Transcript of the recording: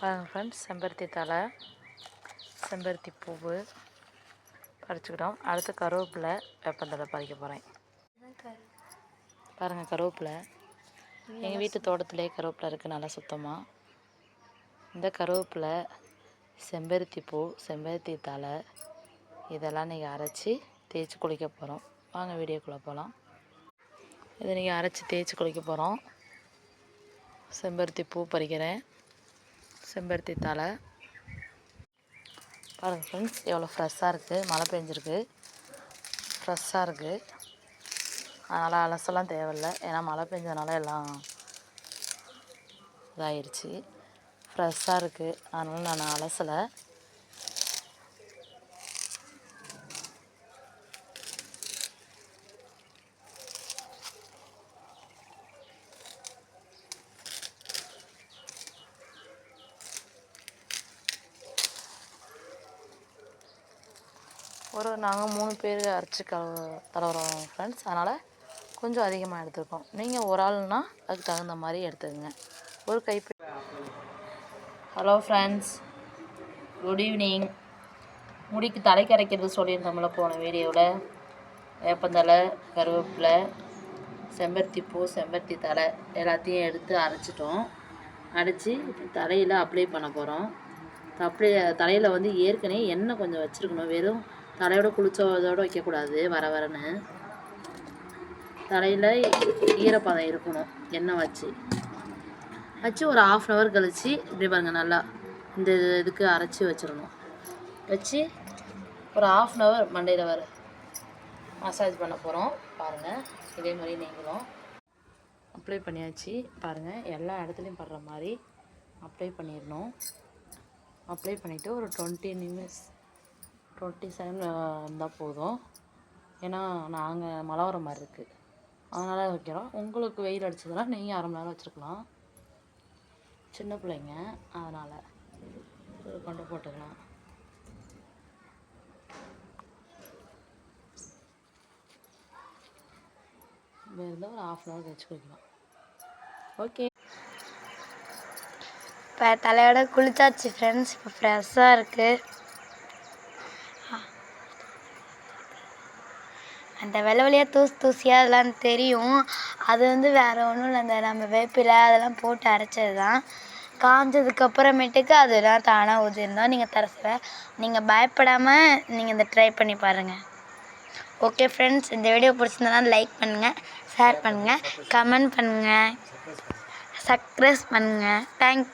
பாருங்கள் ஃப்ரெண்ட்ஸ் செம்பருத்தி தலை செம்பருத்தி பூவு பறிச்சுக்கிட்டோம். அடுத்து கருவேப்பிலை வேப்பந்தலை பறிக்க போகிறேன் பாருங்கள் கருவேப்பிலை. எங்கள் வீட்டு தோட்டத்திலே கருவேப்பிலை இருக்குது நல்லா சுத்தமாக இந்த கருவேப்பிலை செம்பருத்தி பூ செம்பருத்தி தலை இதெல்லாம் நீங்கள் அரைச்சி தேய்ச்சி குளிக்க போகிறோம் வாங்க வீடியோக்குள்ளே போகலாம் இதை நீங்கள் அரைச்சி தேய்ச்சி குளிக்க போகிறோம் செம்பருத்தி பூ பறிக்கிறேன். செம்பருத்தி தலை பாருங்கள் ஃப்ரெண்ட்ஸ் எவ்வளோ ஃப்ரெஷ்ஷாக இருக்குது மழை பெஞ்சிருக்கு. ஃப்ரெஷ்ஷாக இருக்குது அதனால் அலசலாம் தேவையில்ல. ஏன்னா மழை பெஞ்சதுனால எல்லாம் இதாயிருச்சு. ஃப்ரெஷ்ஷாக இருக்குது அதனால் நான் அலசலை. ஒரு நாங்கள் மூணு பேர் அரைச்சி கலவு தடவுறோம் ஃப்ரெண்ட்ஸ் அதனால் கொஞ்சம் அதிகமாக எடுத்துருக்கோம். நீங்கள் ஒரு ஆள்னா அதுக்கு தகுந்த மாதிரி எடுத்துக்கோங்க. ஒரு கைப்பிடி ஹலோ ஃப்ரெண்ட்ஸ் குட் ஈவினிங் முடிக்கு தலை கரைக்கிறது சொல்லியிருந்தோம்ல போன வீடியோவில் வேப்பந்தலை கருவேப்பிலை செம்பருத்தி பூ செம்பருத்தி தலை எல்லாத்தையும் எடுத்து அரைச்சிட்டோம். அரைச்சி தலையில் அப்ளை பண்ண போகிறோம் அப்ளை தலையில் வந்து ஏற்கனவே எண்ணெய் கொஞ்சம் வச்சுருக்கணும். வெறும் தலையோட குளிச்சதோடு வைக்கக்கூடாது வர வரன்னு. தலையில் ஈரப்பதம் இருக்கணும் எண்ணெய் வச்சு. வச்சு ஒரு ஆஃப் அன் ஹவர் கழித்து இப்படி பாருங்கள் நல்லா இந்த இதுக்கு அரைச்சி வச்சிடணும். வச்சு ஒரு ஆஃப் அன் ஹவர் மண்டையில் வர மசாஜ் பண்ண போகிறோம் பாருங்கள் இதே மாதிரி நீங்களும் அப்ளை பண்ணியாச்சு. பாருங்கள் எல்லா இடத்துலையும் படுற மாதிரி அப்ளை பண்ணிடணும். அப்ளை பண்ணிவிட்டு ஒரு டுவெண்ட்டி நிமிஷ் டுவெண்ட்டி செவன் இருந்தால் போதும். ஏன்னா நாங்கள் மழை வர மாதிரி இருக்குது அதனால் வைக்கிறோம். உங்களுக்கு வெயில் அடிச்சதுன்னா நீங்கள் அரை மணி நேரம் வச்சுருக்கலாம். சின்ன பிள்ளைங்க அதனால். கொண்டு போட்டுக்கலாம். இருந்தால் ஒரு ஆஃப் அன் ஹவர் கழிச்சு குளிக்கலாம். ஓகே இப்போ தலையோட குளிச்சாச்சு ஃப்ரெண்ட்ஸ் இப்போ ஃப்ரெஷ்ஷாக இருக்குது அந்த வெள்ளை வெளியாக தூசு தூசியாக அதெல்லாம் தெரியும். அது வந்து வேறு ஒன்றும் இல்லை அந்த நம்ம வேப்பிலை அதெல்லாம் போட்டு அரைச்சது தான் காஞ்சதுக்கப்புறமேட்டுக்கு அதெல்லாம் தானாக உதிர்ந்தோம் நீங்கள் தரசில் நீங்கள் பயப்படாமல் நீங்கள் இந்த ட்ரை பண்ணி பாருங்கள் ஓகே ஃப்ரெண்ட்ஸ் இந்த வீடியோ பிடிச்சிருந்தனா லைக் பண்ணுங்கள் ஷேர் பண்ணுங்கள் கமெண்ட் பண்ணுங்கள் சக்ரஸ் பண்ணுங்கள் தேங்க்யூ